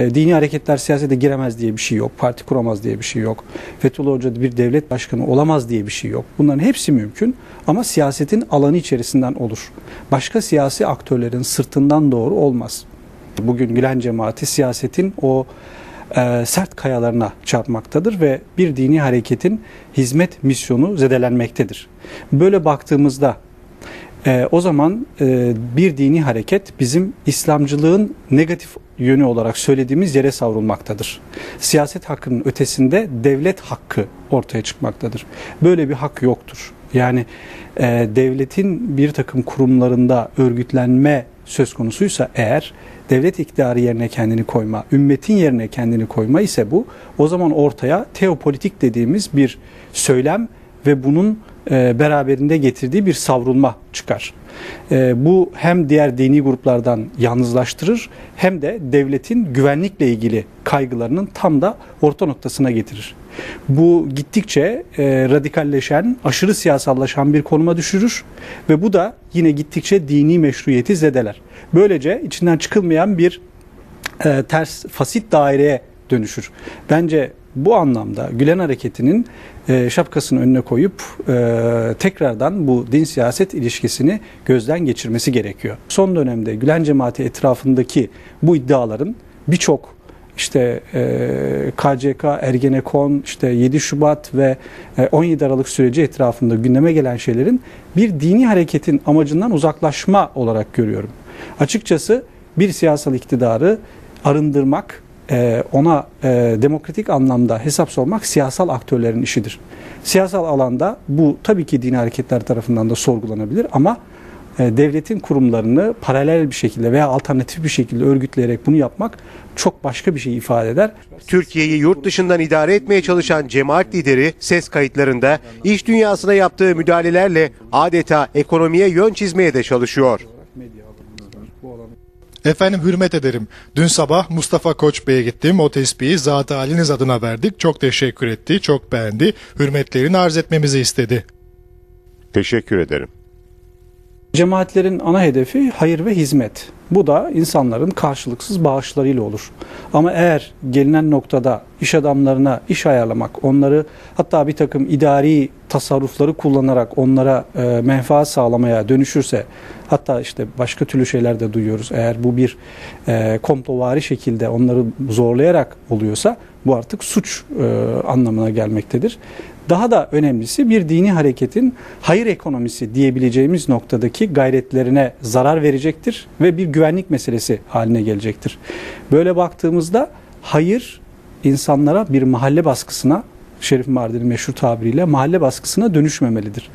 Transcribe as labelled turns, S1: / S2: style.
S1: E, dini hareketler siyasete giremez diye bir şey yok. Parti kuramaz diye bir şey yok. Fethullah Hoca bir devlet başkanı olamaz diye bir şey yok. Bunların hepsi mümkün ama siyasetin alanı içerisinden olur. Başka siyasi aktörlerin sırtından doğru olmaz. Bugün Gülen cemaati siyasetin o e, sert kayalarına çarpmaktadır ve bir dini hareketin hizmet misyonu zedelenmektedir. Böyle baktığımızda e, o zaman e, bir dini hareket bizim İslamcılığın negatif yönü olarak söylediğimiz yere savrulmaktadır. Siyaset hakkının ötesinde devlet hakkı ortaya çıkmaktadır. Böyle bir hak yoktur. Yani e, devletin bir takım kurumlarında örgütlenme söz konusuysa eğer devlet iktidarı yerine kendini koyma, ümmetin yerine kendini koyma ise bu o zaman ortaya teopolitik dediğimiz bir söylem ve bunun e, beraberinde getirdiği bir savrulma çıkar. E, bu hem diğer dini gruplardan yalnızlaştırır hem de devletin güvenlikle ilgili kaygılarının tam da orta noktasına getirir. Bu gittikçe e, radikalleşen, aşırı siyasallaşan bir konuma düşürür ve bu da yine gittikçe dini meşruiyeti zedeler. Böylece içinden çıkılmayan bir ters fasit daireye dönüşür. Bence bu anlamda Gülen Hareketi'nin e, şapkasını önüne koyup e, tekrardan bu din siyaset ilişkisini gözden geçirmesi gerekiyor. Son dönemde Gülen cemaati etrafındaki bu iddiaların birçok işte e, KCK, Ergenekon, işte 7 Şubat ve e, 17 Aralık süreci etrafında gündeme gelen şeylerin bir dini hareketin amacından uzaklaşma olarak görüyorum. Açıkçası bir siyasal iktidarı arındırmak, e, ona e, demokratik anlamda hesap sormak siyasal aktörlerin işidir. Siyasal alanda bu tabii ki dini hareketler tarafından da sorgulanabilir ama e, devletin kurumlarını paralel bir şekilde veya alternatif bir şekilde örgütleyerek bunu yapmak çok başka bir şey ifade eder.
S2: Türkiye'yi yurt dışından idare etmeye çalışan cemaat lideri ses kayıtlarında iş dünyasına yaptığı müdahalelerle adeta ekonomiye yön çizmeye de çalışıyor.
S3: Efendim hürmet ederim. Dün sabah Mustafa Koç Bey'e gittim. O tespihi zat haliniz adına verdik. Çok teşekkür etti, çok beğendi. Hürmetlerini arz etmemizi istedi.
S2: Teşekkür ederim.
S1: Cemaatlerin ana hedefi hayır ve hizmet. Bu da insanların karşılıksız bağışlarıyla olur. Ama eğer gelinen noktada iş adamlarına iş ayarlamak, onları hatta bir takım idari tasarrufları kullanarak onlara e, menfaat sağlamaya dönüşürse, hatta işte başka türlü şeyler de duyuyoruz. Eğer bu bir e, komplovari şekilde onları zorlayarak oluyorsa bu artık suç e, anlamına gelmektedir. Daha da önemlisi bir dini hareketin hayır ekonomisi diyebileceğimiz noktadaki gayretlerine zarar verecektir ve bir güvenlik meselesi haline gelecektir. Böyle baktığımızda hayır insanlara bir mahalle baskısına Şerif Mardin'in meşhur tabiriyle mahalle baskısına dönüşmemelidir.